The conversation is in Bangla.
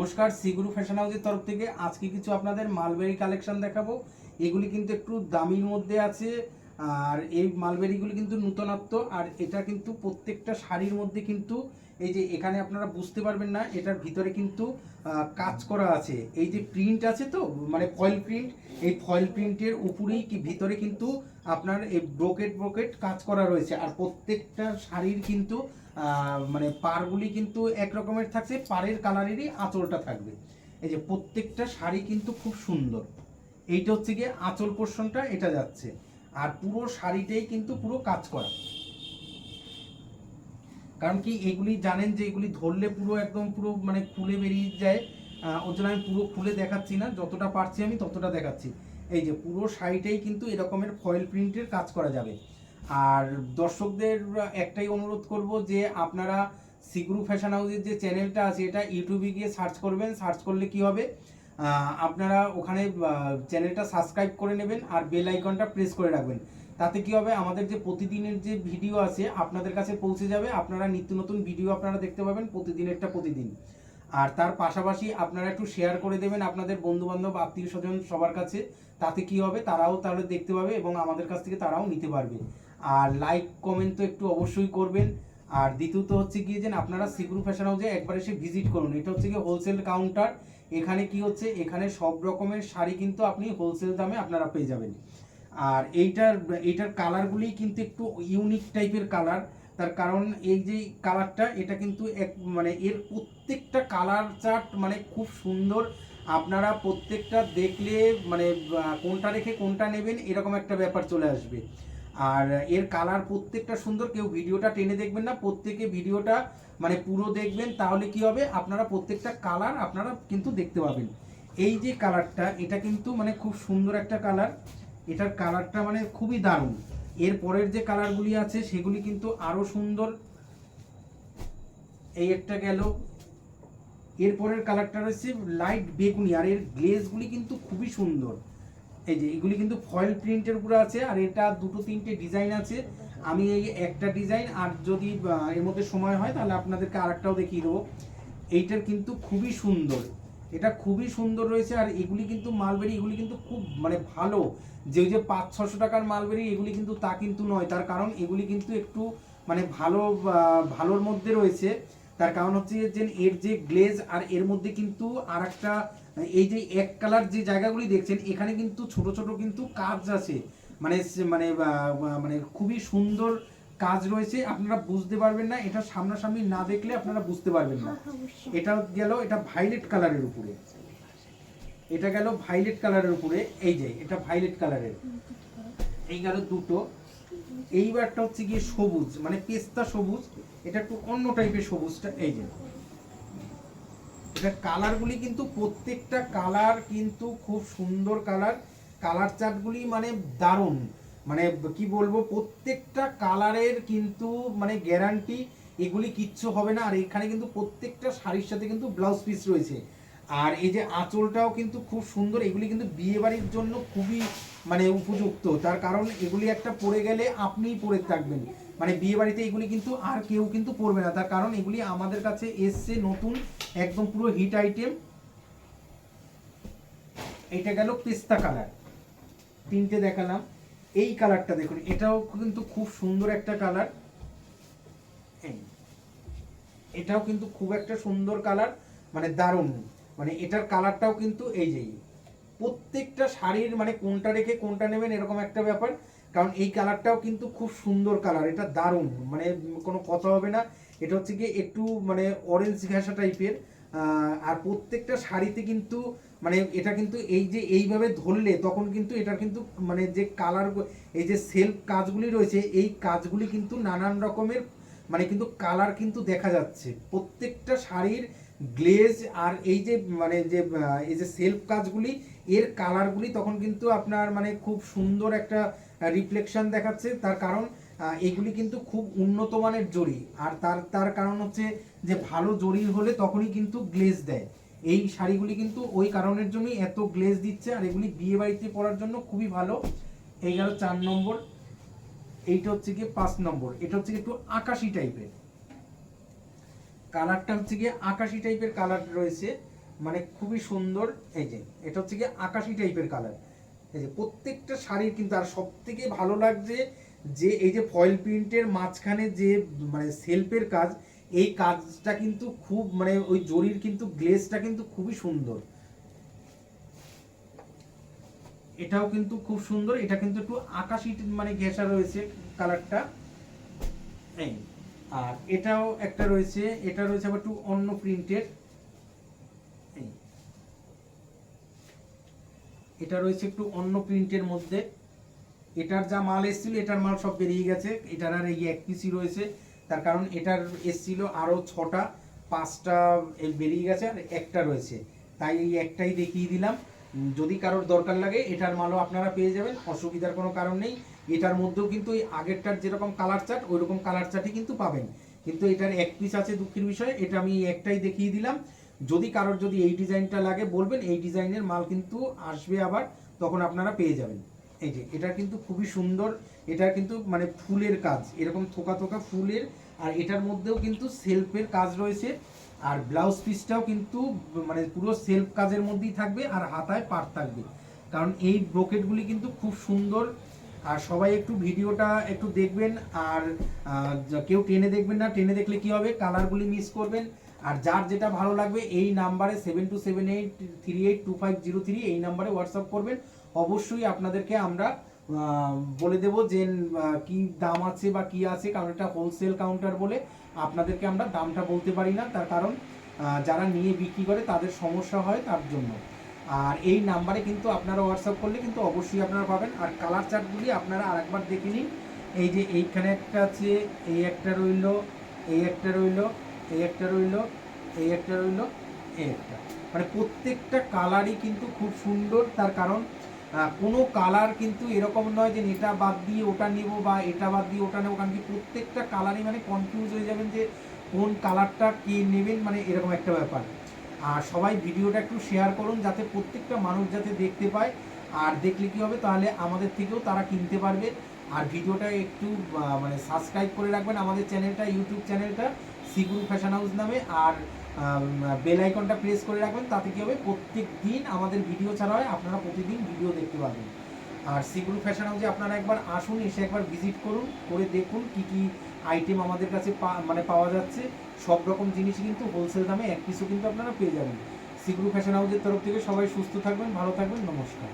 নমস্কার সিগুরু ফ্যাশন হাউসের তরফ থেকে আজকে কিছু আপনাদের মালবেরি কালেকশন দেখাবো। এগুলি কিন্তু একটু দামির মধ্যে আছে, আর এই মালবেরিগুলি কিন্তু নূতনত্ব, আর এটা কিন্তু প্রত্যেকটা শাড়ির মধ্যে কিন্তু এই যে এখানে আপনারা বুঝতে পারবেন না, এটার ভিতরে কিন্তু কাজ করা আছে। এই যে প্রিন্ট আছে তো মানে ফয়েল প্রিন্ট এই ফয়েল প্রিন্টের উপরেই কি ভিতরে কিন্তু আপনার এই ব্রোকেট ব্রোকেট কাজ করা রয়েছে। আর প্রত্যেকটা শাড়ির কিন্তু মানে পারগুলি কিন্তু এক রকমের থাকছে, পাড়ের কালারেরই আঁচলটা থাকবে। এই যে প্রত্যেকটা শাড়ি কিন্তু খুব সুন্দর। এইটা হচ্ছে গিয়ে আঁচল পোর্শনটা, এটা যাচ্ছে। আর পুরো শাড়িটাই কিন্তু পুরো কাজ করা। কারণ কি, এগুলি জানেন যে এগুলি ধরলে পুরো একদম পুরো মানে খুলে বেরিয়ে যায়। ওর জন্য আমি পুরো খুলে দেখাচ্ছি না, যতটা পারছি আমি ততটা দেখাচ্ছি। এই যে পুরো শাড়িটাই কিন্তু এরকমের ফয়েল প্রিন্টের কাজ করা যাবে। আর দর্শকদের একটাই অনুরোধ করব যে আপনারা সিগ্রু ফ্যাশন হাউসের যে চ্যানেলটা আছে, এটা ইউটিউবে গিয়ে সার্চ করবেন। সার্চ করলে কি হবে? আপনারা ওখানে চ্যানেলটা সাবস্ক্রাইব করে নেবেন আর বেল আইকনটা প্রেস করে রাখবেন। তাতে কি হবে? আমাদের যে প্রতিদিনের যে ভিডিও আছে, আপনাদের কাছে পৌঁছে যাবে। আপনারা নিত্য নতুন ভিডিও আপনারা দেখতে পাবেন প্রতিদিনেরটা প্রতিদিন। আর তার পাশাপাশি আপনারা একটু শেয়ার করে দেবেন আপনাদের বন্ধু বান্ধব আত্মীয় স্বজন সবার কাছে, তাতে কি হবে? তারাও তাহলে দেখতে পাবে এবং আমাদের কাছ থেকে তারাও নিতে পারবে। আর লাইক কমেন্ট তো একটু অবশ্যই করবেন। আর দ্বিতীয়ত হচ্ছে গিয়ে যে আপনারা সিগ্রু ফ্যাশন হাউসে একবার এসে ভিজিট করুন। এটা হচ্ছে গিয়ে হোলসেল কাউন্টার এখানে কি হচ্ছে? এখানে সব রকমের শাড়ি কিন্তু আপনি হোলসেল দামে আপনারা পেয়ে যাবেন। আর এইটার এইটার কালারগুলি কিন্তু একটু ইউনিক টাইপের কালার তার কারণ এই যে কালারটা এটা কিন্তু এক মানে এর প্রত্যেকটা কালার চার্ট মানে খুব সুন্দর। আপনারা প্রত্যেকটা দেখলে মানে কোনটা রেখে কোনটা নেবেন, এরকম একটা ব্যাপার চলে আসবে। আর এর কালার প্রত্যেকটা সুন্দর, কেউ ভিডিওটা টেনে দেখবেন না, প্রত্যেকে ভিডিওটা মানে পুরো দেখবেন, তাহলে কি হবে? আপনারা প্রত্যেকটা কালার আপনারা কিন্তু দেখতে পাবেন। এই যে কালারটা এটা কিন্তু মানে খুব সুন্দর একটা কালার এটার কালারটা মানে খুবই দারুণ। এর পরের যে কালারগুলি আছে, সেগুলি কিন্তু আরও সুন্দর। এই একটা গেল। এরপরের কালারটা রয়েছে লাইট বেগুনি, আর এর গ্লেজগুলি কিন্তু খুবই সুন্দর। এই যে, এগুলি কিন্তু ফয়েল প্রিন্টের উপরে আছে, আর এটা দুটো তিনটে ডিজাইন আছে। আমি এই একটা ডিজাইন আর যদি এর মধ্যে সময় হয়, তাহলে আপনাদেরকে আরেকটাও দেখিয়ে দেবো। এইটার কিন্তু খুবই সুন্দর। এটা খুবই সুন্দর রয়েছে আর এগুলি কিন্তু মালবেরি, এগুলি কিন্তু খুব মানে ভালো। যে যে পাঁচ, ছশো টাকার মালবেরি, এগুলি কিন্তু তা কিন্তু নয়। তার কারণ এগুলি কিন্তু একটু মানে ভালো ভালোর মধ্যে রয়েছে। তার কারণ হচ্ছে যে এর যে গ্লেজ আর এর মধ্যে কিন্তু আর একটা এই যে এক কালার যে জায়গাগুলি দেখছেন, এখানে কিন্তু ছোট ছোট কিন্তু কাজ আছে। মানে মানে মানে খুবই সুন্দর কাজ রয়েছে আপনারা বুঝতে পারবেন না এটা সামনাসামনি না দেখলে আপনারা বুঝতে পারবেন না। এটা গেল এটা ভাইলেট কালারের উপরে। এটা গেল ভাইলেট কালারের উপরে এই যে এটা ভাইলেট কালারের এই গেল দুটো। এইবারটা হচ্ছে গিয়ে সবুজ মানে পেস্তা সবুজ এটা একটু অন্য টাইপের সবুজটা এই যে। এটা কালারগুলি কিন্তু প্রত্যেকটা কালার কিন্তু খুব সুন্দর কালার কালার চার্টগুলি মানে দারুণ। মানে কি বলব, প্রত্যেকটা কালারের কিন্তু মানে গ্যারান্টি এগুলি কিচ্ছু হবে না। আর এখানে কিন্তু প্রত্যেকটা শাড়ির সাথে কিন্তু ব্লাউজ পিস রয়েছে। আর এই যে আঁচলটাও কিন্তু খুব সুন্দর, এগুলি কিন্তু বিয়ে বাড়ির জন্য খুবই মানে উপযুক্ত। তার কারণ এগুলি একটা পরে গেলে আপনিই পরে থাকবেন। মানে বিয়ে বাড়িতে এগুলি কিন্তু আর কেউ কিন্তু পরবে না। তার কারণ এগুলি আমাদের কাছে এসছে নতুন একদম পুরো হিট আইটেম এটা গেল পেস্তা কালার। তিনটে দেখালাম। এই কালারটা দেখুন, এটাও কিন্তু খুব সুন্দর একটা কালার। এটাও কিন্তু খুব একটা সুন্দর কালার মানে দারুণ। মানে এটার কালারটাও কিন্তু এই যে, প্রত্যেকটা শাড়ির মানে কোনটা রেখে কোনটা নেবেন এরকম একটা ব্যাপার, কারণ এই কালারটাও কিন্তু খুব সুন্দর কালার, এটা দারুণ। মানে কোনো কথা হবে না, এটা হচ্ছে কি একটু মানে অরেঞ্জ ঘাসা টাইপের আর প্রত্যেকটা শাড়িতে কিন্তু মানে এটা কিন্তু এই যে এইভাবে ধরলে, তখন কিন্তু এটার কিন্তু মানে যে কালার এই যে সেলফ কাজগুলি রয়েছে, এই কাজগুলি কিন্তু নানান রকমের মানে কিন্তু কালার কিন্তু দেখা যাচ্ছে। প্রত্যেকটা শাড়ির গ্লেজ আর এই যে মানে যে এই যে সেলফ কাজগুলি, এর কালারগুলি তখন কিন্তু আপনার মানে খুব সুন্দর একটা রিফ্লেকশন দেখাচ্ছে। তার কারণ এগুলি কিন্তু খুব উন্নত মানের জড়ি আর তার তার কারণ হচ্ছে যে ভালো জড়ি হলে তখনই কিন্তু গ্লেজ দেয়। এই শাড়িগুলি কিন্তু ওই কারণের জন্যই এত গ্লেজ দিচ্ছে, আর এগুলি বিয়ে বাড়িতে পরার জন্য খুবই ভালো। এই গেল চার নম্বর। এইটা হচ্ছে গিয়ে পাঁচ নম্বর। এটা হচ্ছে একটু আকাশি টাইপের। কালারটা হচ্ছে গিয়ে আকাশি টাইপের কালার রয়েছে। মানে খুবই সুন্দর। এই যে, এটা হচ্ছে কি আকাশি টাইপের কালার। এই যে, প্রত্যেকটা শাড়ির কিন্তু আর সব থেকে ভালো লাগছে যে এই যে ফয়েল প্রিন্টের মাঝখানে যে মানে সেলফের কাজ, এই কাজটা কিন্তু খুব মানে ওই জরির কিন্তু গ্লেজটা কিন্তু খুবই সুন্দর। এটাও কিন্তু খুব সুন্দর, এটা কিন্তু একটু আকাশি মানে ঘেঁষা রয়েছে কালারটা এই, আর এটাও একটা রয়েছে, এটা রয়েছে আবার একটু অন্য প্রিন্টের এটা রয়েছে একটু অন্য প্রিন্টের মধ্যে। এটার যা মাল এসেছিল, এটার মাল সব বেরিয়ে গেছে। এটার আর এই এক পিসই রয়েছে, তার কারণ এটার এসেছিল আরও ছটা, পাঁচটা বেরিয়ে গেছে আর একটা রয়েছে। তাই এই একটাই দেখিয়ে দিলাম। যদি কারোর দরকার লাগে, এটার মালও আপনারা পেয়ে যাবেন, অসুবিধার কোনো কারণ নেই। এটার মধ্যেও কিন্তু ওই আগেরটার যেরকম কালার চার্ট ওই রকম কালার চার্টই কিন্তু পাবেন। কিন্তু এটার এক পিস আছে দুঃখের বিষয়, এটা আমি একটাই দেখিয়ে দিলাম। যদি কারোর যদি এই ডিজাইনটা লাগে, বলবেন, এই ডিজাইনের মাল কিন্তু আসবে আবার, তখন আপনারা পেয়ে যাবেন। এই যে, এটা কিন্তু খুবই সুন্দর, এটা কিন্তু মানে ফুলের কাজ, এরকম থোকা থোকা ফুলের, আর এটার মধ্যেও কিন্তু সেলফের কাজ রয়েছে, আর ব্লাউজ পিসটাও কিন্তু মানে পুরো সেলফ কাজের মধ্যেই থাকবে আর হাতায় পার থাকবে। কারণ এই ব্রোকেটগুলি কিন্তু খুব সুন্দর, আর সবাই একটু ভিডিওটা একটু দেখবেন, আর কেউ টেনে দেখবেন না, টেনে দেখলে কি হবে? কালারগুলি মিস করবেন, আর যার যেটা ভালো লাগবে, এই নাম্বারে seven two seven eight three eight two five zero three এই নাম্বারে হোয়াটসঅ্যাপ করবেন অবশ্যই আপনাদেরকে আমরা বলে দেব যে কি দাম আছে বা কি আছে কারণ এটা হোলসেল কাউন্টার বলে আপনাদেরকে আমরা দামটা বলতে পারি না। তার কারণ যারা নিয়ে বিক্রি করে তাদের সমস্যা হয় তার জন্য। আর এই নাম্বারে কিন্তু আপনারা হোয়াটসঅ্যাপ করলে কিন্তু অবশ্যই আপনারা পাবেন। আর কালার চার্টগুলি আপনারা আরেকবার দেখে নিন। এই যে এইখানে একটা আছে, এই একটা রইল, এই একটা রইল, এই একটা রইল, এই একটা রইল, এই একটা। মানে প্রত্যেকটা কালারই কিন্তু খুব সুন্দর। তার কারণ কোনো কালার কিন্তু এরকম নয় যে এটা বাদ দিয়ে ওটা নিব বা এটা বাদ দিয়ে ওটা নেব, কারণ কি প্রত্যেকটা কালারই মানে কনফিউজ হয়ে যাবেন যে কোন কালারটা কে নেবেন মানে এরকম একটা ব্যাপার। আর সবাই ভিডিওটা একটু শেয়ার করুন যাতে প্রত্যেকটা মানুষ যাতে দেখতে পায়। আর দেখলে কি হবে? তাহলে আমাদের থেকেও তারা কিনতে পারবে। আর ভিডিওটা একটু মানে সাবস্ক্রাইব করে রাখবেন আমাদের চ্যানেলটা ইউটিউব চ্যানেলটা সিগুরু ফ্যাশন হাউস নামে। আর বেল আইকনটা প্রেস করে রাখবেন, তাতে কি হবে? প্রত্যেক দিন আমাদের ভিডিও ছাড়া হয়, আপনারা প্রতিদিন ভিডিও দেখতে পাবেন আর সিগুরু ফ্যাশন হাউসে আপনারা একবার আসুন, এসে একবার ভিজিট করুন, করে দেখুন কি কি আইটেম আমাদের কাছে মানে পাওয়া যাচ্ছে। সব রকম জিনিস কিন্তু হোলসেল দামে এক পিসও কিন্তু আপনারা পেয়ে যাবেন। সিগুরু ফ্যাশন হাউসের তরফ থেকে সবাই সুস্থ থাকবেন, ভালো থাকবেন, নমস্কার।